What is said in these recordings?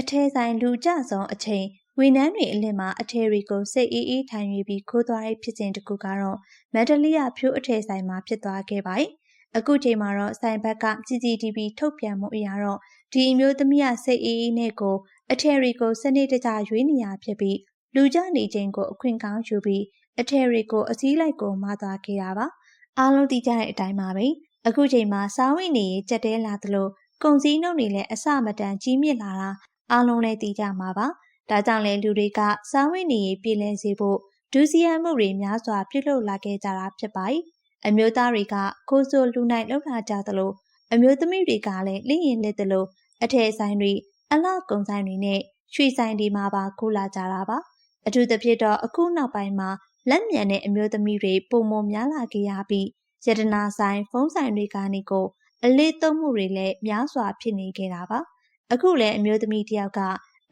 အထဲဆိုင်လူကြဆုံးအချိန်ဝီနန်းတွေအလင်းမှာအထည်တွေကိုစိတ်အေးအေးထိုင်၍ပြီးခိုးသွားတဲ့ဖြစ်စဉ်တစ်ခုကတော့မန္တလေးရဖြိုးအထည်ဆိုင်မှာဖြစ်သွားခဲ့ပါတယ်။အခုချိန်မှာတော့ဆိုင်ဘက်က CCTV ထုတ်ပြန်မှုအရတော့ဒီအမျိုးသမီးကစိတ်အေးအေးနဲ့ကိုအထည်တွေကိုစနစ်တကျရွေးနေရဖြစ်ပြီးလူကြနေခြင်းကိုအခွင့်ကောင်းယူပြီးအထည်တွေကိုအစည်းလိုက်ကိုမသွားခဲ့တာပါ။အားလုံးသိကြတဲ့အတိုင်းပါပဲ။အခုချိန်မှာစားဝိနေရေးကြက်တဲလာသလိုကုန်စည်နှုန်းတွေလည်းအစမတန်ကြီးမြင့်လာတာ အားလုံးလည်းသိကြမှာပါ။ဒါကြောင့်လည်းလူတွေကစားဝတ်နေရေးပြည်လည်စေဖို့ဒုစရိုက်မှုတွေများစွာပြုလုပ်လာခဲ့ကြတာဖြစ်ပါတယ်။အမျိုးသားတွေကခိုးဆိုလူနိုင်လောက်လာကြသလိုအမျိုးသမီးတွေကလည်းလင်းရင်လက်သလိုအထည်ဆိုင်တွေအလောက်ကုံဆိုင်တွေနဲ့ရွှေဆိုင်တွေမှာပါခိုးလာကြတာပါ။အထူးသဖြင့်တော့အခုနောက်ပိုင်းမှာလက်မြန်တဲ့အမျိုးသမီးတွေပုံမများလာခဲ့ရပြီးယတနာဆိုင်ဖုံးဆိုင်တွေကနေကိုအလေးသုံးမှုတွေလည်းများစွာဖြစ်နေခဲ့တာပါ။ အခုလည်းအမျိုးသမီးတယောက်က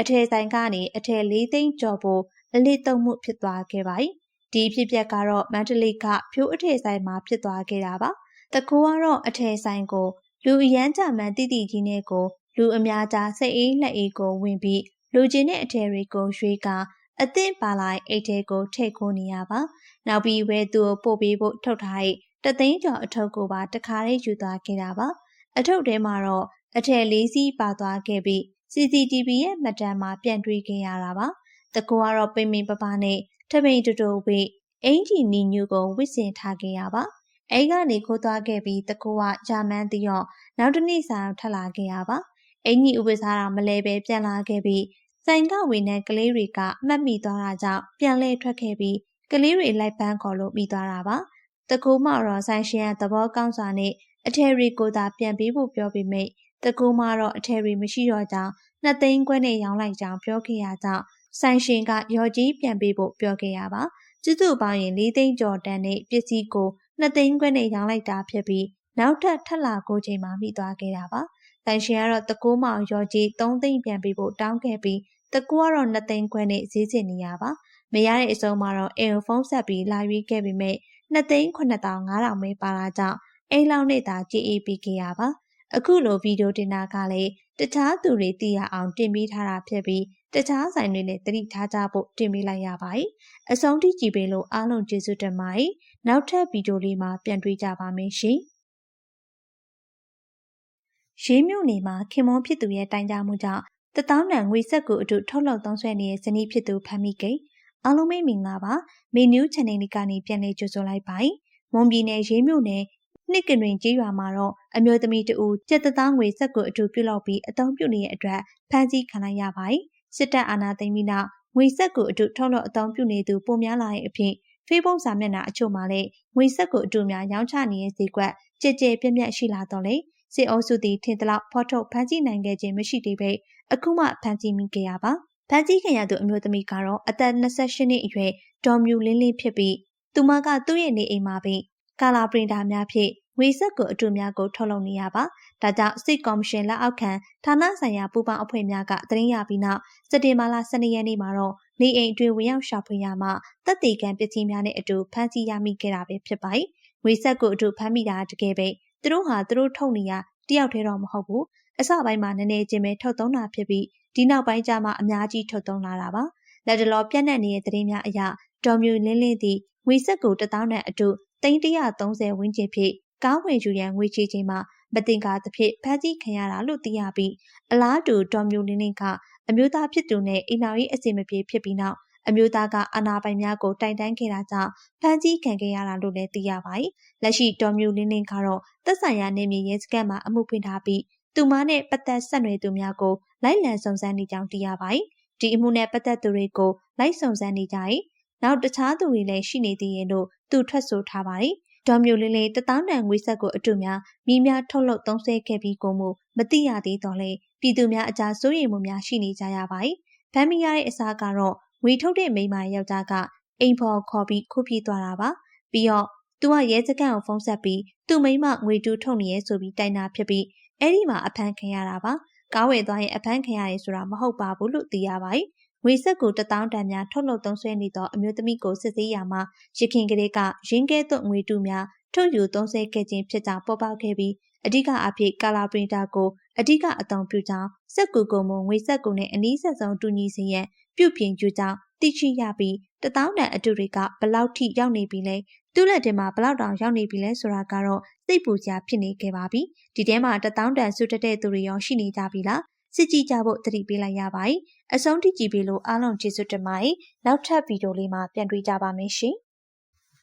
အထည်ဆိုင်ကနေအထည်၄သိန်းကျော်ဖို့အလေးသုံးမှုဖြစ်သွားခဲ့ပါတယ်။ဒီဖြစ်ပျက်ကတော့မန္တလေးကဖြိုးအထည်ဆိုင်မှာဖြစ်သွားခဲ့တာပါ။တကူကတော့အထည်ဆိုင်ကိုလူအရန်ကြမှန်တိတိကြီးနဲ့ကိုလူအများကြားစိတ်အေးလက်အေးကိုဝင်ပြီးလူချင်းတဲ့အထည်တွေကိုရွေးကအသင့်ပါလိုက်အိတ်ထဲကိုထည့်ခိုးနေရပါ။နောက်ပြီးဝဲသူကိုပို့ပေးဖို့ထုတ်ထားတဲ့တသိန်းကျော်အထုပ်ကိုပါတခါလေးယူသွားခဲ့တာပါ။အထုပ်ထဲမှာတော့ အထည်လေးစီးပါသွားခဲ့ပြီး CCTV ရဲ့မှတ်တမ်းမှာပြန်တွေ့ခဲ့ရတာပါ။တကူကတော့ပိမ့်ပိမ့်ပပနဲ့ထမိန်တူတူဝိအင်ဂျီနီညူကိုဝစ်စင်ထားခဲ့ရပါ။အဲကနေခိုးသွားခဲ့ပြီးတကူကဂျာမန်တရော့နောက်တနေ့စာထပ်လာခဲ့ရပါ။အင်ကြီးဥပစားတာမလဲပဲပြန်လာခဲ့ပြီးဆိုင်ကဝေနဲ့ကလေးတွေကမှတ်မိသွားတာကြောင့်ပြန်လဲထွက်ခဲ့ပြီးကလေးတွေလိုက်ပန်းခေါ်လို့ပြီးသွားတာပါ။တကူမှတော့ဆိုင်ရှင်ကသဘောကောင်းစွာနဲ့အထယ်တွေကိုသာပြန်ပေးဖို့ပြောပေမဲ့ တကူမှတော့အထယ်တွေမရှိတော့ကြောင်းနှစ်သိန်းခွဲနဲ့ရောင်းလိုက်ကြောင်းပြောခဲ့ရကြောင်းဆိုင်ရှင်ကရော်ကြီးပြန်ပေးဖို့ပြောခဲ့ရပါကျစုပေါင်းရင်၄သိန်းကျော်တန်တဲ့ပစ္စည်းကိုနှစ်သိန်းခွဲနဲ့ရောင်းလိုက်တာဖြစ်ပြီးနောက်ထပ်ထပ်လာကိုချိန်မှမိသွားခဲ့တာပါဆိုင်ရှင်ကတော့တကူမောင်ရော်ကြီး၃သိန်းပြန်ပေးဖို့တောင်းခဲ့ပြီးတကူကတော့နှစ်သိန်းခွဲနဲ့ဈေးစင်နေရပါမရတဲ့အစုံမှာတော့အိမ်ဖုန်းဆက်ပြီးလာရွေးခဲ့ပြီးမြဲနှစ်သိန်း9500ပဲပါလာကြောင်းအိမ်လောက်နဲ့သာကြည်အေးပြီးခဲ့ရပါ အခုလိုဗီဒီယိုတင်တာကလည်းတခြားသူတွေသိရအောင်တင်ပေးထားတာဖြစ်ပြီးတခြားဆိုင်တွေလည်းသတိထားကြဖို့တင်ပေးလိုက်ရပါတယ်။အဆုံးထိကြည့်ပေးလို့အားလုံးကျေးဇူးတင်ပါတယ်။နောက်ထပ်ဗီဒီယိုလေးမှာပြန်တွေ့ကြပါမယ်ရှင်။ရေးမြို့နယ်မှာခင်မွန်ဖြစ်သူရဲ့တိုင်ကြားမှုကြောင့်တသောင်းတန်ငွေဆက်ကိုအတူထုတ်လုပ်သုံးဆွဲနေတဲ့ဇနီးဖြစ်သူဖမ်းမိကိအားလုံးမင်္ဂလာပါမေနျူး channel လေးကနေပြန်လည်ကြိုဆိုလိုက်ပါတယ်။မွန်ပြည်နယ်ရေးမြို့နယ် နှစ်ကတွင်ကြေးရွာမှာတော့အမျိုးသမီးတဦးကျက်သသားငွေဆက်ကိုအထူပြုလုပ်ပြီးအသုံးပြုနေတဲ့အတွက်ဖမ်းဆီးခံလိုက်ရပါတယ်။စစ်တပ်အာဏာသိမ်းပြီးနောက်ငွေဆက်ကိုအထူထုတ်လုပ်အသုံးပြုနေသူပုံများလာတဲ့အဖြစ် Facebook စာမျက်နှာအချို့မှာလည်းငွေဆက်ကိုအထူများရောင်းချနေတဲ့ဈေးကွက်ကြည်ကြဲပြန့်ပြန့်ရှိလာတော့လေစစ်အုပ်စုသည်ထင်သလောက်ဖော်ထုတ်ဖမ်းဆီးနိုင်ခဲ့ခြင်းမရှိသေးပေအခုမှဖမ်းဆီးမိခဲ့ရပါဖမ်းဆီးခံရသူအမျိုးသမီးကတော့အသက်28နှစ်အရွယ်ဒေါ်မြူလင်းလင်းဖြစ်ပြီးသူမကသူ့ရဲ့နေအိမ်မှာပင် ကာလာပရင်တာများဖြင့်ငွေဆက်ကိုအတူများကိုထုတ်လုပ်နေရပါ။ဒါကြောင့်စစ်ကော်မရှင်လက်အောက်ခံဌာနဆိုင်ရာပူးပေါင်းအဖွဲ့များကသတင်းရပြီးနောက်စက်တင်ဘာလ12ရက်နေ့မှာတော့နေအိမ်အတွင်းဝင်ရောက်ရှာဖွေရမှတပ်တေကံပစ္စည်းများနဲ့အတူဖမ်းဆီးရမိခဲ့တာပဲဖြစ်ပါတယ်။ငွေဆက်ကိုအတူဖမ်းမိတာတကယ်ပဲသူတို့ဟာသူတို့ထုတ်နေရတယောက်တည်းတော့မဟုတ်ဘူး။အစပိုင်းမှာနည်းနည်းချင်းပဲထုတ်သုံးတာဖြစ်ပြီးဒီနောက်ပိုင်းကျမှအများကြီးထုတ်သုံးလာတာပါ။လက်တလောပြန့်နှံ့နေတဲ့သတင်းများအရဒေါ်မြူလင်းလင်းသည်ငွေဆက်ကိုတသောင်းတန်အတူ 330ဝန်းကျင်ဖြင့်ကားဝင်ယူရန်ငွေချေချိန်မှာမတင်ကားသဖြင့်ဖမ်းဆီးခံရတာလို့သိရပြီးအလားတူဒေါ်မျိုးလင်းလင်းကအမျိုးသားဖြစ်သူနဲ့အိမ်တော်ရေးအစီမပြေဖြစ်ပြီးနောက်အမျိုးသားကအာနာပိုင်များကိုတိုင်တန်းခဲ့တာကြောင့်ဖမ်းဆီးခံခဲ့ရတာလို့လည်းသိရပါတယ်။လက်ရှိဒေါ်မျိုးလင်းလင်းကတော့သက်ဆိုင်ရာနေမြေရဲစခန်းမှာအမှုဖွင့်ထားပြီးသူမနဲ့ပတ်သက်ဆက်နွယ်သူများကိုလိုက်လံစုံစမ်းနေကြောင်းသိရပါတယ်။ဒီအမှုနဲ့ပတ်သက်သူတွေကိုလိုက်စုံစမ်းနေကြရင် နောက်တခြားသူတွေလည်းရှိနေသေးရဲ့လို့သူထွက်ဆိုထားပါတယ်ဒေါ်မျိုးလေးလေးတသောင်းတန်ငွေဆက်ကိုအတူများမိများထုတ်လုပ်သုံးစွဲခဲ့ပြီးကိုမှုမသိရသေးတော့လေပြည်သူများအကြားစိုးရိမ်မှုများရှိနေကြရပါတယ်။ဗမ်းမရတဲ့အစားကတော့ငွေထုတ်တဲ့မိန်းမယောက်ျားကအိမ်ဖော်ခေါ်ပြီးခုပြေးသွားတာပါ။ပြီးတော့သူကရဲစခန်းကိုဖုန်းဆက်ပြီးသူ့မိန်းမငွေတူးထုတ်နေရဲဆိုပြီးတိုင်တာဖြစ်ပြီးအဲ့ဒီမှာအဖမ်းခံရတာပါ။ကားဝယ်သွားရင်အဖမ်းခံရတယ်ဆိုတာမဟုတ်ပါဘူးလို့သိရပါတယ် ငွေဆက်ကိုတထောင်တန်များထုတ်လုပ်သုံးစွဲနေသောအမျိုးသမီးကိုစစ်ဆေးရမှာရခင်ကလေးကရင်းကဲသွငွေတူများထုတ်ယူသုံးစွဲခဲ့ခြင်းဖြစ်ကြောင်းပေါ်ပေါက်ခဲ့ပြီးအဓိကအဖြစ်ကာလာပရင်တာကိုအဓိကအသုံးပြုကြောင်းစက်ကူကုန်မငွေစက်ကူနဲ့အနည်းဆက်ဆုံးတူညီစေရန်ပြုပြင်ကြကြောင်းသိရှိရပြီးတထောင်တန်အတူတွေကဘလောက်ထိရောက်နေပြီလဲသူ့လက်ထဲမှာဘလောက်တောင်ရောက်နေပြီလဲဆိုတာကတော့စိတ်ပူစရာဖြစ်နေခဲ့ပါပြီဒီထဲမှာတထောင်တန်ဆူတက်တဲ့သူတွေရောရှိနေကြပြီလား စစ်ကြည့်ကြဖို့တတိပေးလိုက်ရပါတယ်အဆုံးထိကြည့်ပြီးလို့အားလုံးကျေးဇူးတင်ပါတယ်နောက်ထပ်ဗီဒီယိုလေးမှာပြန်တွေ့ကြပါမယ်ရှင်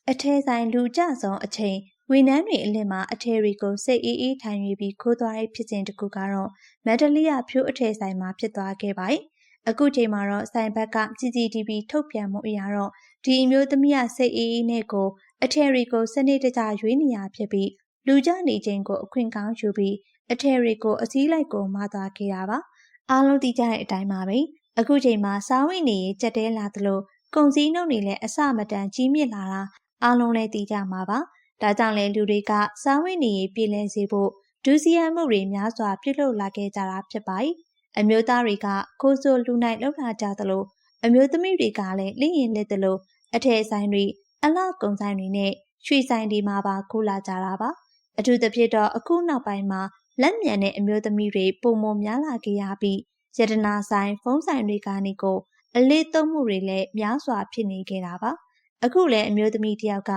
အထဲဆိုင်လူကြဆုံးအချိန်ဝန်ထမ်းတွေအလင်းမှာအထည်တွေကိုစိတ်အေးအေးထိုင်၍ပြီးခိုးသွားတဲ့ဖြစ်စဉ်တစ်ခုကတော့မန္တလေးရဖြိုးအထည်ဆိုင်မှာဖြစ်သွားခဲ့ပါတယ်။အခုချိန်မှာတော့ဆိုင်ဘက်က CCTV ထုတ်ပြန်မှုအရတော့ဒီအမျိုးသမီးရစိတ်အေးအေးနဲ့ကိုအထည်တွေကိုစနစ်တကျရွေးနေရဖြစ်ပြီးလူကြနေခြင်းကိုအခွင့်ကောင်းယူပြီး အထည်တွေကိုအစည်းလိုက်ကိုမသွားခဲ့တာပါ။အားလုံးသိကြတဲ့အတိုင်းပါပဲ။အခုချိန်မှာစားဝိနေရေးကြက်တဲလာသလိုကုန်စည်နှုန်းတွေလည်းအဆမတန်ကြီးမြင့်လာတာအားလုံးလည်းသိကြမှာပါ။ဒါကြောင့်လည်းလူတွေကစားဝတ်နေရေးပြည်လည်စေဖို့ဒုစရိုက်မှုတွေများစွာပြုလုပ်လာခဲ့ကြတာဖြစ်ပါတယ်။အမျိုးသားတွေကခိုးဆိုလူနိုင်လောက်လာကြသလိုအမျိုးသမီးတွေကလည်းလင်းရင်လက်သလိုအထည်ဆိုင်တွေအလောက်ကုံဆိုင်တွေနဲ့ရွှေဆိုင်တွေမှာပါခိုးလာကြတာပါ။အထူးသဖြင့်တော့အခုနောက်ပိုင်းမှာ လက်မြန်တဲ့အမျိုးသမီးတွေပုံမများလာခဲ့ရပြီးယတနာဆိုင်ဖုန်းဆိုင်တွေကနေကို အလေးသုံးမှုတွေလည်းများစွာဖြစ်နေခဲ့တာပါ။အခုလည်းအမျိုးသမီးတယောက်က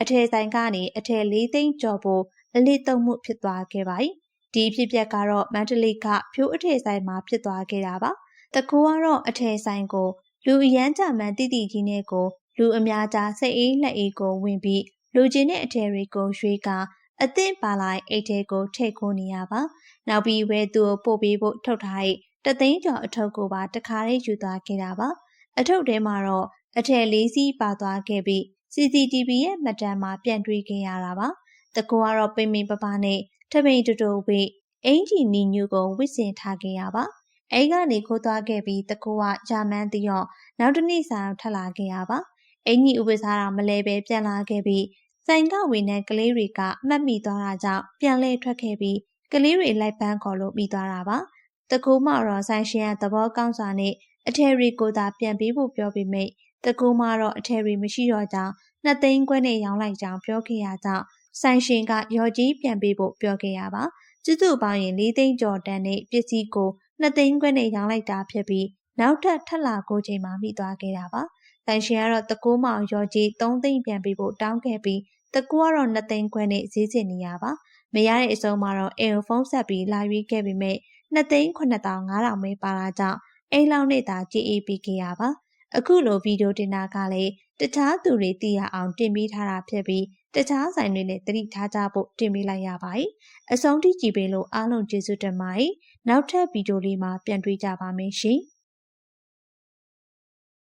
အထည်ဆိုင်ကနေအထည်၄သိန်းကျော်ဖို့အလေးသုံးမှုဖြစ်သွားခဲ့ပါတယ်။ဒီဖြစ်ပျက်ကတော့မန္တလေးကဖြိုးအထည်ဆိုင်မှာဖြစ်သွားခဲ့တာပါ။တကူကတော့အထည်ဆိုင်ကို လူအရန်ကြမှန်တိတိကြီးနဲ့ကို လူအများကြားစိတ်အေးလက်အေးကိုဝင်ပြီးလူကျင်တဲ့အထည်တွေကိုရွေးက အသင့်ပါလိုက်အိတ်ထဲကိုထည့်ခိုးနေရပါ။နောက်ပြီးဝဲသူကိုပို့ပေးဖို့ထုတ်ထားတဲ့တသိန်းကျော်အထုပ်ကိုပါတခါလေးယူသွားခဲ့တာပါ။အထုပ်ထဲမှာတော့အထည်လေးစီးပါသွားခဲ့ပြီး CCTV ရဲ့မှတ်တမ်းမှာပြန်တွေ့ခဲ့ရတာပါ။တကူကတော့ပိမ့်ပိမ့်ပပနဲ့ထပိန်တူတူဝိအင်ဂျီနီညူကိုဝစ်စင်ထားခဲ့ရပါ။အဲကနေခိုးသွားခဲ့ပြီးတကူကဂျာမန်တရော့နောက်တနေ့ဆောင်ထပ်လာခဲ့ရပါ။အင်ကြီးဥပစားတာမလဲပဲပြန်လာခဲ့ပြီး ဆိုင်ကဝေနဲ့ကလေးတွေကမှတ်မိသွားတာကြောင့်ပြန်လဲထွက်ခဲ့ပြီးကလေးတွေလိုက်ပန်းခေါ်လို့ပြီးသွားတာပါ။တကူမှတော့ဆိုင်ရှင်ကသဘောကောင်းစွာနဲ့အထယ်ရီကိုသာပြန်ပေးဖို့ပြောပေမဲ့တကူမှတော့အထယ်ရီမရှိတော့ကြောင်းနှစ်သိန်းခွဲနဲ့ရောင်းလိုက်ကြောင်းပြောခဲ့ရကြောင်းဆိုင်ရှင်ကရော်ကြီးပြန်ပေးဖို့ပြောခဲ့ရပါကျွတ်ပေါင်းရင်၄သိန်းကျော်တန်တဲ့ပစ္စည်းကိုနှစ်သိန်းခွဲနဲ့ရောင်းလိုက်တာဖြစ်ပြီးနောက်ထပ်ထပ်လာကိုချိန်မှမိသွားခဲ့တာပါ ဆိုင်ရှင်ကတော့တကူမောင်ရော်ကြီး၃သိန်းပြန်ပေးဖို့တောင်းခဲ့ပြီးတကူကတော့နှစ်သိန်းခွဲနဲ့ဈေးကျင်နေရပါမရတဲ့အစုံမှာတော့အင်ဖုန်းဆက်ပြီးလာရွေးခဲ့ပေမဲ့2သိန်း9500ပဲပါလာကြောင်းအိမ်လောက်နဲ့သာကြည်အေးပြီးခဲ့ရပါအခုလိုဗီဒီယိုတင်တာကလည်းတခြားသူတွေသိရအောင်တင်ပေးထားတာဖြစ်ပြီးတခြားဆိုင်တွေနဲ့တတိထားကြဖို့တင်ပေးလိုက်ရပါတယ်။အဆုံးထိကြည့်ပေးလို့အားလုံးကျေးဇူးတင်ပါတယ်။နောက်ထပ်ဗီဒီယိုလေးမှာပြန်တွေ့ကြပါမယ်ရှင်။